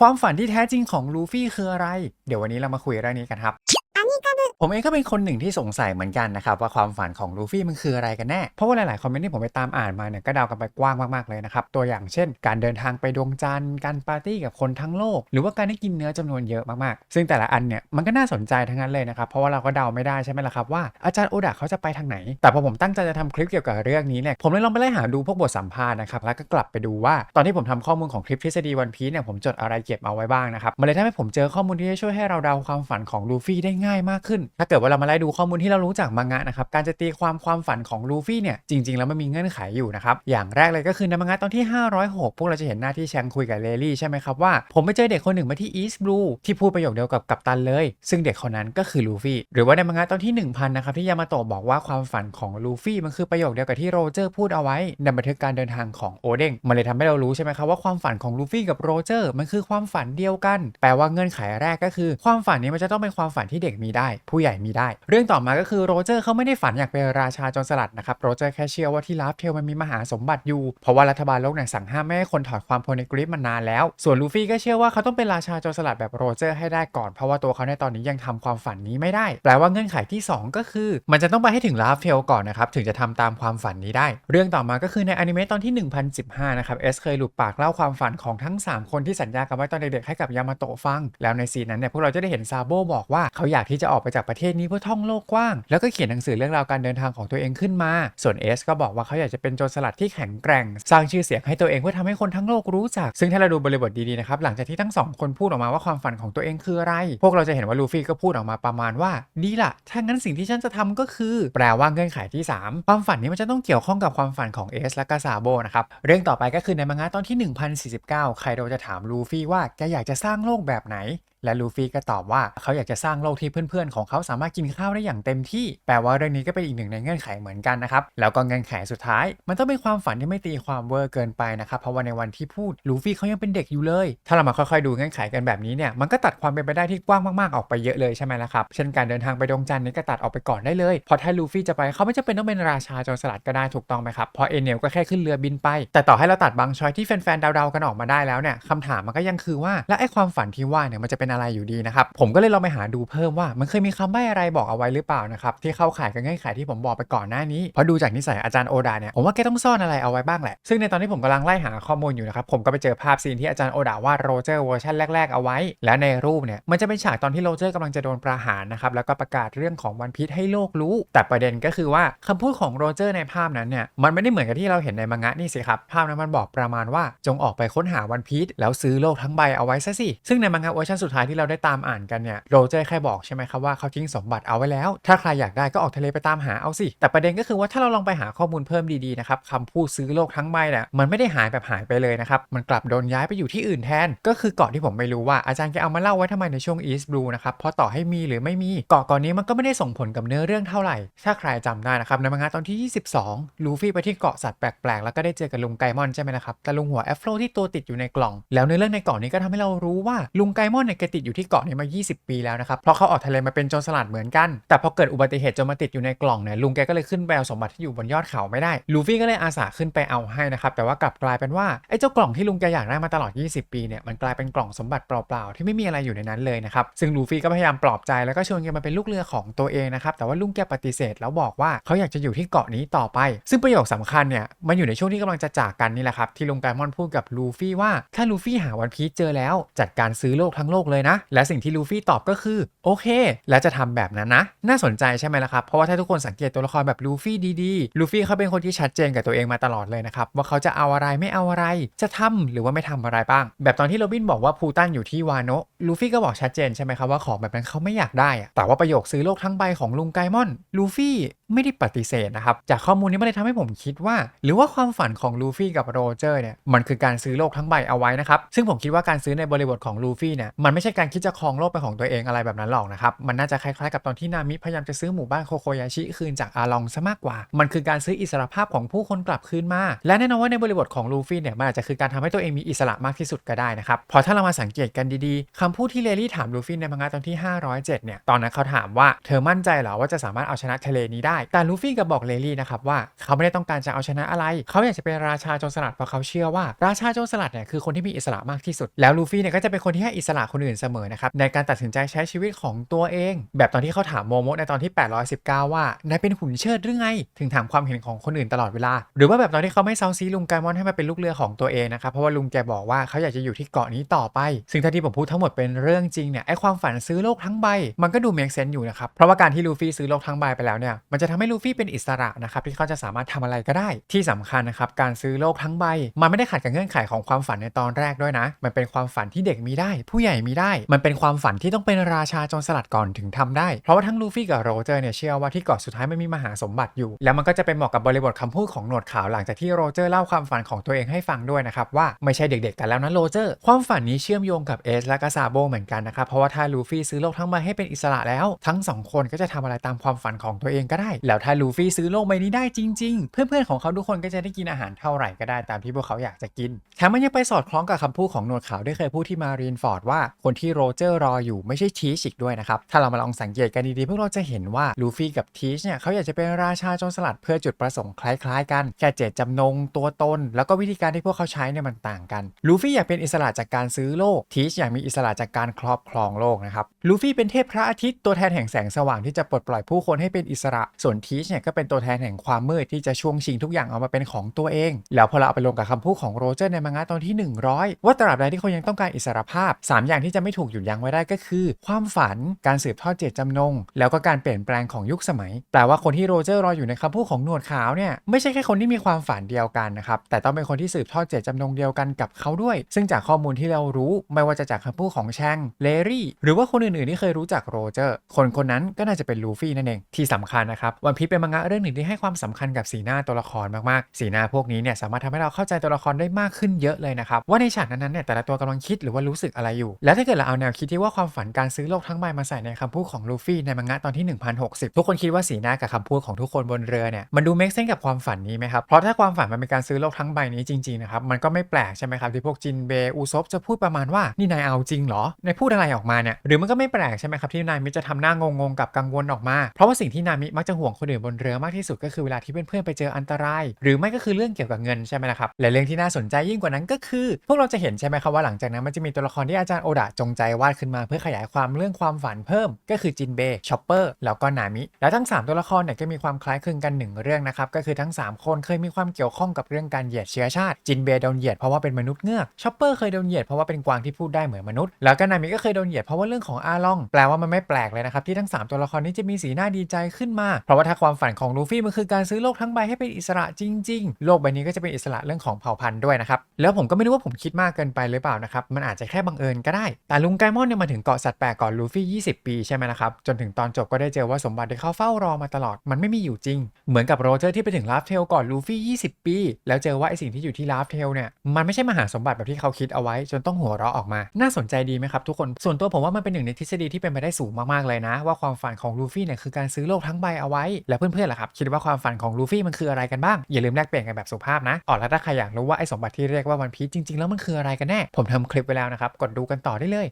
ความฝันที่แท้จริงของลูฟี่คืออะไร เดี๋ยววันนี้เรามาคุยเรื่องนี้กันครับ ผมเองก็เป็นคนหนึ่งที่สงสัยเหมือนกันนะครับว่าความฝันของลูฟี่มันคืออะไรกันแน่ เพราะว่าหลายๆคอมเมนต์ที่ผมไปตามอ่านมาเนี่ยก็เดากันไปกว้างมาก ๆ เลยนะครับ ตัวอย่างเช่น การเดินทางไปดวงจันทร์ การปาร์ตี้กับคนทั้งโลก หรือว่าการได้กินเนื้อจำนวนเยอะมากๆ ซึ่งแต่ละอันเนี่ยมันก็น่าสนใจทั้งนั้นเลยนะครับเพราะว่าเราก็เดาไม่ได้ใช่ไหมล่ะครับว่าอาจารย์โอดะเขาจะไปทางไหน แต่พอผมตั้งใจจะทำคลิปเกี่ยวกับเรื่องนี้เนี่ยผมเลยลองไปไล่หาดูพวกบทสัมภาษณ์นะครับแล้วก็กลับไปดูว่าตอนที่ผมทำข้อมูลของคลิปทฤษฎีวันพีเนี่ยผมจดอะไรเก็บเอาไว้บ้างนะครับมันเลยทำให้ผมเจอข้อมูลที่จะช่วยให้เราเดาความฝันของลูฟี่ได้ง่ายมากขึ้นถ้าเกิดว่าเรามาไล่ดูข้อมูลที่เรารู้จากมังงะนะครับการจะตีความความฝันของลูฟี่เนี่ยจริง ๆ แล้วมันมีเงื่อนไขอยู่นะครับอย่างแรกเลยก็คือในมังงะตอนที่ 506 พวกเราจะเห็นหน้าที่แชงคุยกับเลลี่ใช่ไหมครับว่าผมไปเจอเด็กคนหนึ่งมาที่อีสต์บลูที่พูดประโยคเดียวกับกัปตันเลย ซึ่งเด็กคนนั้นก็คือลูฟี่หรือว่าในมังงะตอนที่ 1000นะครับที่ยามาโตะบอกว่าความฝันของลูฟี่มันคือประโยคเดียวกับที่โรเจอร์พูดเอาไว้ในบันทึกการเดินทางของโอเด้งมันเลยทำให้เรารู้ใช่ไหมครับว่าความฝันของลูฟี่กับโรเจอร์มันคือความฝันเดียวกัน แปลว่าเงื่อนไขแรกก็คือ ความฝันนี้มันจะต้องเป็นความฝันที่เด็กมีได้ผูใหญ่มีได้ เรื่องต่อมาก็คือโรเจอร์เขาไม่ได้ฝันอยากเป็นราชาจรสลัดนะครับโรเจอร์แค่เชื่อว่าที่ลาฟเทลมันมีมหาสมบัติอยู่ เพราะว่ารัฐบาลโลกเนี่ยสั่งห้ามไม่ให้คนถอดความโพนิกริฟมานานแล้ว ส่วนลูฟี่ก็เชื่อว่าเขาต้องเป็นราชาจรสลัดแบบโรเจอร์ให้ได้ก่อน เพราะว่าตัวเขาในตอนนี้ยังทำความฝันนี้ไม่ได้ แปลว่าเงื่อนไขที่ 2 ก็คือ มันจะต้องไปให้ถึงลาฟเทลก่อนนะครับถึงจะทำตามความฝันนี้ได้ เรื่องต่อมาก็คือในอนิเมะตอนที่ 1015นะครับเอสเคยหลุดปากเล่าความฝันของทั้ง 3 คนที่สัญญากันไว้ตอนเด็กๆให้กับยามาโตะฟัง แล้วในซีนนั้นเนี่ยพวกเราจะได้เห็นซาโบบอกว่าเขาอยากที่จะออกไปจากประเทศนี้เพื่อท่องโลกกว้าง แล้วก็เขียนหนังสือเรื่องราวการเดินทางของตัวเองขึ้นมา ส่วนเอสก็บอกว่าเขาอยากจะเป็นโจรสลัดที่แข็งแกร่ง สร้างชื่อเสียงให้ตัวเองเพื่อทำให้คนทั้งโลกรู้จัก ซึ่งถ้าเราดูบริบทดีๆนะครับหลังจากที่ทั้งสองคนพูดออกมาว่าความฝันของตัวเองคืออะไร พวกเราจะเห็นว่าลูฟี่ก็พูดออกมาประมาณว่าดีละถ้างั้นสิ่งที่ฉันจะทำก็คือ แปลว่าเงื่อนไขที่ 3 ความฝันนี้มันจะต้องเกี่ยวข้องกับความฝันของเอสและกาซาโบนะครับเรื่องต่อไปก็คือในมังงะตอนที่ 1049 ไคโดจะถามลูฟี่ว่าแกอยากจะสร้างโลกแบบไหนและลูฟี่ก็ตอบว่าเขาอยากจะสร้างโลกที่เพื่อนๆ ของเขาสามารถกินข้าวได้อย่างเต็มที่ แปลว่าเรื่องนี้ก็เป็นอีกหนึ่งในเงื่อนไขเหมือนกันนะครับ แล้วก็เงื่อนไขสุดท้าย มันต้องเป็นความฝันที่ไม่ตีความเวอร์เกินไปนะครับ เพราะว่าในวันที่พูดลูฟี่เขายังเป็นเด็กอยู่เลย ถ้าเรามาค่อยๆดูเงื่อนไขกันแบบนี้เนี่ย มันก็ตัดความเป็นไปได้ที่กว้างมากๆ ออกไปเยอะเลยใช่ไหมล่ะครับ เช่นการเดินทางไปดวงจันทร์นี่ก็ตัดออกไปก่อนได้เลยพราะถ้าลูฟี่จะไปเขาไม่จำเป็นต้องเป็นราชาโจรสลัดก็ได้ถูกต้องไหมครับพราะเอเนลก็แค่ขึ้นเรือบินไป แต่ต่อให้เราตัดบางชอยที่แฟนๆเดาๆกันออกมาได้แล้วเนี่ยคำถามมันก็ยังคือว่าและไอ้ความฝันที่ว่าเนี่ยมันจะเป็นอะไรอยู่ดีนะครับ ผมก็เลยลองไปหาดูเพิ่มว่า มันเคยมีคำใบ้อะไรบอกเอาไว้หรือเปล่านะครับที่เข้าข่ายกับเงื่อนไขที่ผมบอกไปก่อนหน้านี้เพราะดูจากนิสัยอาจารย์โอดาเนี่ยผมว่าแกต้องซ่อนอะไรเอาไว้บ้างแหละซึ่งในตอนที่ผมกำลังไล่หาข้อมูลอยู่นะครับผมก็ไปเจอภาพซีนที่อาจารย์โอดาวาดโรเจอร์เวอร์ชันแรก ๆเอาไว้ แล้วในรูปเนี่ยมันจะเป็นฉากตอนที่โรเจอร์กำลังจะโดนประหารนะครับแล้วก็ประกาศเรื่องของวันพีชให้โลกรู้ แต่ประเด็นก็คือว่าคำพูดของโรเจอร์ในภาพนั้นเนี่ยมันไม่ได้เหมือนกับที่เราเห็นในมังงะนี่สิครับภาพนั้นมันบอกประมาณว่าจงออกไปค้นหาวันพีชแล้วซื้อโลกทั้งใบเอาไว้ซะสิซึ่งในมังงะเวอร์ชันสุดท้ายที่เราได้ตามอ่านกันเนี่ยโรเจอร์แค่บอกใช่ไหมครับว่าเขาทิ้งสมบัติเอาไว้แล้ว ถ้าใครอยากได้ก็ออกทะเลไปตามหาเอาสิ แต่ประเด็นก็คือว่าถ้าเราลองไปหาข้อมูลเพิ่มดีๆนะครับคำพูดซื้อโลกทั้งใบเนี่ยมันไม่ได้หายแบบหายไปเลยนะครับมันกลับโดนย้ายไปอยู่ที่อื่นแทน ก็คือเกาะที่ผมไม่รู้ว่าอาจารย์แกเอามาเล่าไว้ทำไมในช่วง East Blue นะครับเพราะต่อให้มีหรือไม่มีเกาะเกาะนี้มันก็ไม่ได้ส่งผลกับเนื้อเรื่องเท่าไหร่ ถ้าใครจำได้นะครับในมังงะตอนที่ 22 ลูฟี่ไปที่เกาะสัตว์แปลกๆแล้วก็ได้เจอกับลุงไกมอนใช่ไหมนะครับแต่ลุงหัวแอฟโฟที่ตัวติดอยู่ในกล่อง แล้วในเรื่องในเกาะนี้ก็ทำให้เรารู้ว่าลุงไกมอนเนี่ยแกติดอยู่ที่เกาะนี้มา 20 ปีแล้วนะครับ เพราะเขาออกทะเลมาเป็นโจรสลัดเหมือนกัน แต่พอเกิดอุบัติเหตุจนมาติดอยู่ในกล่องเนี่ยลุงแกก็เลยขึ้นไปเอาสมบัติที่อยู่บนยอดเขาไม่ได้ ลูฟี่ก็เลยอาสาขึ้นไปเอาให้นะครับ แต่ว่ากลับกลายเป็นว่าไอ้เจ้ากล่องที่ลุงแกอยากได้มาตลอด 20 ปีเนี่ย มันกลายเป็นกล่องสมบัติเปล่าๆ ที่ไม่มีอะไรอยู่ในนั้นเลยนะครับ ซึ่งลูฟี่ก็พยายามปลอบใจแล้วก็ชวนแกมาเป็นลูกเรือของตัวเองนะครับ แต่ว่าลุงแกปฏิเสธแล้วบอกว่าเขาอยากจะอยู่ที่เกาะนี้ต่อไป ซึ่งประโยคสำคัญเนี่ยมันอยู่ในช่วงที่กำลังจะจากกันนี่แหละครับที่ลุงไกมอนพูดกับลูฟี่ว่าถ้าลูฟี่หาวันพีชเจอแล้วจัดการซื้อโลกทั้งโลกเลยนะ และสิ่งที่ลูฟี่ตอบก็คือ โอเค แล้วจะทำแบบนั้นนะ น่าสนใจใช่ไหมล่ะครับ เพราะว่าถ้าทุกคนสังเกตตัวละครแบบลูฟี่ดีๆ ลูฟี่เขาเป็นคนที่ชัดเจนกับตัวเองมาตลอดเลยนะครับ ว่าเขาจะเอาอะไรไม่เอาอะไร จะทำหรือว่าไม่ทำอะไรบ้าง แบบตอนที่โรบินบอกว่าพูตันอยู่ที่วาโนะลูฟี่ก็บอกชัดเจนใช่ไหมครับว่าของแบบนั้นเขาไม่อยากได้ แต่ว่าประโยคซื้อโลกทั้งใบของลุงไกมอนลูฟี่ไม่ได้ปฏิเสธนะครับ จากข้อมูลนี้มันเลยทำให้ผมคิดว่า หรือว่าความฝันของลูฟี่กับโรเจอร์เนี่ยมันคือการซื้อโลกทั้งใบเอาไว้นะครับซึ่งผมคิดว่าการซื้อในบริบทของลูฟี่เนี่ยมันไม่ใช่ช่การคิดจะครองโลกเป็นของตัวเองอะไรแบบนั้นหรอกนะครับ มันน่าจะคล้ายๆกับตอนที่นามิพยายามจะซื้อหมู่บ้านโคโคยาชิคืนจากอาลองซะมากกว่า มันคือการซื้ออิสรภาพของผู้คนกลับคืนมา และแน่นอนว่าในบริบทของลูฟี่เนี่ยมันอาจจะคือการทำให้ตัวเองมีอิสระมากที่สุดก็ได้นะครับ พอถ้าเรามาสังเกตกันดีๆคำพูดที่เลลี่ถามลูฟี่ในมังงะตอนที่ 507 เนี่ย ตอนนั้นเขาถามว่าเธอมั่นใจเหรอว่าจะสามารถเอาชนะทะเลนี้ได้ แต่ลูฟี่ก็บอกเลลี่นะครับว่าเขาไม่ได้ต้องการจะเอาชนะอะไร เขาอยากจะเป็นราชาโจรสลัดเพราะเขาเชื่อว่าราชาโจรสลัดเนี่ยคือคนที่มีอิสระมากที่สุด แล้วลูฟี่เนี่ยก็จะเป็นคนที่ให้อิสระคนอื่นเสมอนะครับในการตัดสินใจใช้ชีวิตของตัวเอง แบบตอนที่เขาถามโมโมะในตอนที่ 819 ว่านายเป็นหุ่นเชิดหรือไง ถึงถามความเห็นของคนอื่นตลอดเวลา หรือว่าแบบตอนที่เขาไม่เซาซีลุงไกมอนให้มาเป็นลูกเรือของตัวเองนะครับเพราะว่าลุงแกบอกว่าเขาอยากจะอยู่ที่เกาะนี้ต่อไป ซึ่งถ้าที่ผมพูดทั้งหมดเป็นเรื่องจริงเนี่ยไอความฝันซื้อโลกทั้งใบ มันก็ดูเมกเซนอยู่นะครับเพราะว่าการที่ลูฟี่ซื้อโลกทั้งใบไปแล้วเนี่ยมันจะทำให้ลูฟี่เป็นอิสระนะครับที่เขาจะสามารถทำอะไรก็ได้ ที่สำคัญนะครับการซื้อโลกทั้งใบ มันไม่ได้ขัดกับเงื่อนไขของความฝันในตอนแรกด้วยนะ มันเป็นความฝันที่เด็กมีได้ ผู้ใหญ่มีได้มันเป็นความฝันที่ต้องเป็นราชาจรสลัดก่อนถึงทำได้ เพราะว่าทั้งลูฟี่กับโรเจอร์เนี่ยเชื่อว่าที่เกาะสุดท้ายมันมีมหาสมบัติอยู่ แล้วมันก็จะเป็นเหมาะกับบริบทคำพูดของหนวดขาวหลังจากที่โรเจอร์เล่าความฝันของตัวเองให้ฟังด้วยนะครับว่าไม่ใช่เด็กๆ กันแล้วนะโรเจอร์ ความฝันนี้เชื่อมโยงกับเอสและก็ซาโบเหมือนกันนะครับเพราะว่าถ้าลูฟี่ซื้อโลกทั้งใบให้เป็นอิสระแล้ว ทั้งสองคนก็จะทำอะไรตามความฝันของตัวเองก็ได้ แล้วถ้าลูฟี่ซื้อโลกใบนี้ได้จริง ๆ เพื่อนๆของเขาทุกคนก็จะได้กินอาหารเท่าไหร่ก็ได้ตามที่พวกเขาอยากจะกินแถมมันยังไปสอดคล้องกับคำพูดของหนวดขาวที่เคยพูดที่มารีนฟอร์ดว่าคนที่โรเจอร์รออยู่ไม่ใช่ทีชอีกด้วยนะครับ ถ้าเรามาลองสังเกตกันดีๆพวกเราจะเห็นว่าลูฟี่กับทีชเนี่ยเขาอยากจะเป็นราชาโจรสลัดเพื่อจุดประสงค์คล้ายๆ กัน แค่เจตจำนงตัวตน แล้วก็วิธีการที่พวกเขาใช้เนี่ยมันต่างกันลูฟี่อยากเป็นอิสระจากการซื้อโลกทีชอยากมีอิสระจากการครอบครองโลกนะครับลูฟี่เป็นเทพพระอาทิตย์ตัวแทนแห่งแสงสว่างที่จะปลดปล่อยผู้คนให้เป็นอิสระ ส่วนทีชเนี่ยก็เป็นตัวแทนแห่งความมืดที่จะช่วงชิงทุกอย่างเอามาเป็นของตัวเอง แล้วพอเราเอาไปลงกับคำพูดของโรเจอร์ในมังงะตอนที่ 100 ว่าตราบใดที่เขายังต้องการอิสรภาพ 3 อย่างที่จะไม่ถูกหยุดยั้งไว้ได้ก็คือ ความฝันการสืบทอดเจตจำนง แล้วก็การเปลี่ยนแปลงของยุคสมัย แปลว่าคนที่โรเจอร์รออยู่ในคำพูดของหนวดขาวเนี่ยไม่ใช่แค่คนที่มีความฝันเดียวกันนะครับแต่ต้องเป็นคนที่สืบทอดเจตจำนงเดียวกันกับเขาด้วย ซึ่งจากข้อมูลที่เรารู้ไม่ว่าจะจากคำพูดของแชงเลรี่ หรือว่าคนอื่นๆที่เคยรู้จักโรเจอร์ คนคนนั้นก็น่าจะเป็นลูฟี่นั่นเองที่สำคัญนะครับวันพีเป็นมังงะเรื่องหนึ่งที่ให้ความสำคัญกับสีหน้าตัวละครมากๆ สีหน้าพวกนี้เนี่ยสามารถทำให้เราเข้าใจตัวละครได้มากขึ้นเยอะเลยนะครับว่าในฉากนั้นๆเนี่ยแต่ละตัวกำลังคิดหรือว่ารู้สึกอะไรอยู่ แล้วถ้าเกิดเราเอาแนวคิดที่ว่าความฝันการซื้อโลกทั้งใบมาใส่ในคำพูดของลูฟี่ในมังงะตอนที่ 1060 ทุกคนคิดว่าสีหน้ากับคำพูดของทุกคนบนเรือเนี่ยมันดูเมคเซนกับความฝันนี้ไหมครับ เพราะถ้าความฝันมันเป็นการซื้อโลกทั้งใบนี้จริงๆนะครับมันก็ไม่แปลกใช่ไหมครับที่พวกจินเบอุซบจะพูดประมาณว่านี่นายเอาจริงเหรอนายพูดอะไรออกมาเนี่ยหรือมันก็ไม่แปลกใช่ไหมครับที่นายมิจะทำหน้างงๆกับกังวลออกมา เพราะว่าสิ่งที่นามิมักจะห่วงคนอื่นบนเรือมากที่สุดก็คือเวลาที่เพื่อนๆไปเจออันตราย หรือไม่ก็คือเรื่องเกี่ยวกับเงินใช่ไหมล่ะครับและเรื่องที่น่าสนใจยิ่งกว่านั้นก็คือ พวกเราจะเห็นใช่ไหมครับว่าหลังจากนั้นมันจะมีตัวละครที่อาจารย์โอดะจงใจวาดขึ้นมาเพื่อขยายความเรื่องความฝันเพิ่ม ก็คือจินเบย์ชอปเปอร์แล้วก็นามิ แล้วทั้ง 3 ตัวละครเนี่ยก็มีความคล้ายคลึงกันหนึ่งเรื่องนะครับก็คือทั้ง 3 คนเคยมีความเกี่ยวข้องกับเรื่องการเหยียดเชื้อชาติจินเบย์โดนเหยียดเพราะว่าเป็นมนุษย์เงือกชอปเปอร์เคยโดนเหยียดเพราะว่าเป็นกวางที่พูดได้เหมือนมนุษย์แล้วก็นามิก็เคยโดนเหยียดเพราะว่าเรื่องของอาลอง แปลว่ามันไม่แปลกเลยนะครับที่ทั้ง 3 ตัวละครนี้จะมีสีหน้าดีใจขึ้นมา เพราะว่าถ้าความฝันของลูฟี่มันคือการซื้อโลกทั้งใบให้เป็นอิสระจริง ๆ โลกใบนี้ก็จะเป็นอิสระเรื่องของเผ่าพันธุ์ด้วยนะครับแล้วผมก็ไม่รู้ว่าผมคิดมากเกินไปหรือเปล่านะครับมันอาจจะแค่บังเอิญก็ได้แต่ลุงไกมอนเนี่ยมาถึงเกาะสัตว์แปลกก่อนลูฟี่ 20 ปีใช่ไหมนะครับ จนถึงตอนจบก็ได้เจอว่าสมบัติที่เขาเฝ้ารอมาตลอดมันไม่มีอยู่จริง เหมือนกับโรเจอร์ที่ไปถึงลาฟเทลก่อนลูฟี่ 20 ปี แล้วเจอว่าไอสิ่งที่อยู่ที่ลาฟเทลเนี่ยมันไม่ใช่มหาสมบัติแบบที่เขาคิดเอาไว้ จนต้องหัวเราะออกมา น่าสนใจดีไหมครับทุกคนส่วนตัวผมว่ามันเป็นหนึ่งในทฤษฎีที่เป็นไปได้สูงมากๆเลยนะ ว่าความฝันของลูฟี่เนี่ยคือการซื้อโลกทั้งใบเอาไว้ แล้วเพื่อนๆล่ะครับคิดว่าความฝันของลูฟี่มันคืออะไรกันบ้างอย่าลืมแลกเปลี่ยนกันแบบสุภาพนะอ๋อแล้วถ้าใครอยากรู้ว่าไอสมบัติที่เรียกว่าวันพีจริง ๆ แล้วมันคืออะไรกันแน่ผมทำคลิปไว้แล้วนะครับกดดูกันต่อได้เลย